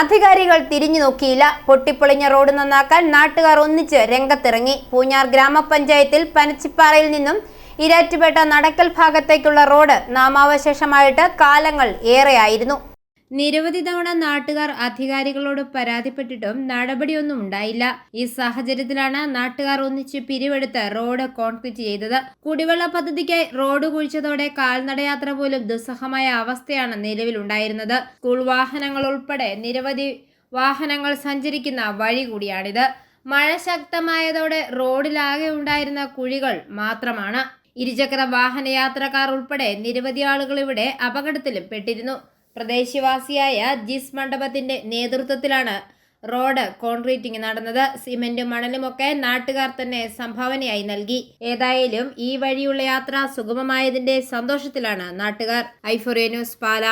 അധികാരികൾ തിരിഞ്ഞു നോക്കിയില്ല. പൊട്ടിപ്പൊളിഞ്ഞ റോഡ് നന്നാക്കാൻ നാട്ടുകാർ ഒന്നിച്ച് രംഗത്തിറങ്ങി. പൂഞ്ഞാർ ഗ്രാമപഞ്ചായത്തിൽ പനച്ചിപ്പാറയിൽ നിന്നും ഇരാറ്റുപേട്ട നടക്കൽ ഭാഗത്തേക്കുള്ള റോഡ് നാമാവശേഷമായിട്ട് കാലങ്ങൾ ഏറെയായിരുന്നു. നിരവധി തവണ നാട്ടുകാർ അധികാരികളോട് പരാതിപ്പെട്ടിട്ടും നടപടിയൊന്നും ഉണ്ടായില്ല. ഈ സാഹചര്യത്തിലാണ് നാട്ടുകാർ ഒന്നിച്ച് പിരിവെടുത്ത് റോഡ് കോൺക്രീറ്റ് ചെയ്തത്. കുടിവെള്ള പദ്ധതിക്കായി റോഡ് കുഴിച്ചതോടെ കാൽനടയാത്ര പോലും ദുസ്സഹമായ അവസ്ഥയാണ് നിലവിലുണ്ടായിരുന്നത്. സ്കൂൾ വാഹനങ്ങൾ ഉൾപ്പെടെ നിരവധി വാഹനങ്ങൾ സഞ്ചരിക്കുന്ന വഴി കൂടിയാണിത്. മഴ ശക്തമായതോടെ റോഡിലാകെ ഉണ്ടായിരുന്ന കുഴികൾ മാത്രമാണ്. ഇരുചക്ര വാഹന യാത്രക്കാർ ഉൾപ്പെടെ നിരവധി ആളുകൾ ഇവിടെ അപകടത്തിലും പെട്ടിരുന്നു. പ്രദേശവാസിയായ ജിസ് മണ്ഡപത്തിന്റെ നേതൃത്വത്തിലാണ് റോഡ് കോൺക്രീറ്റിംഗ് നടന്നത്. സിമെന്റും മണലുമൊക്കെ നാട്ടുകാർ തന്നെ സംഭാവനയായി നൽകി. ഏതായാലും ഈ വഴിയുള്ള യാത്ര സുഗമമായതിന്റെ സന്തോഷത്തിലാണ് നാട്ടുകാർ. ഐഫോറിയ ന്യൂസ് പാല.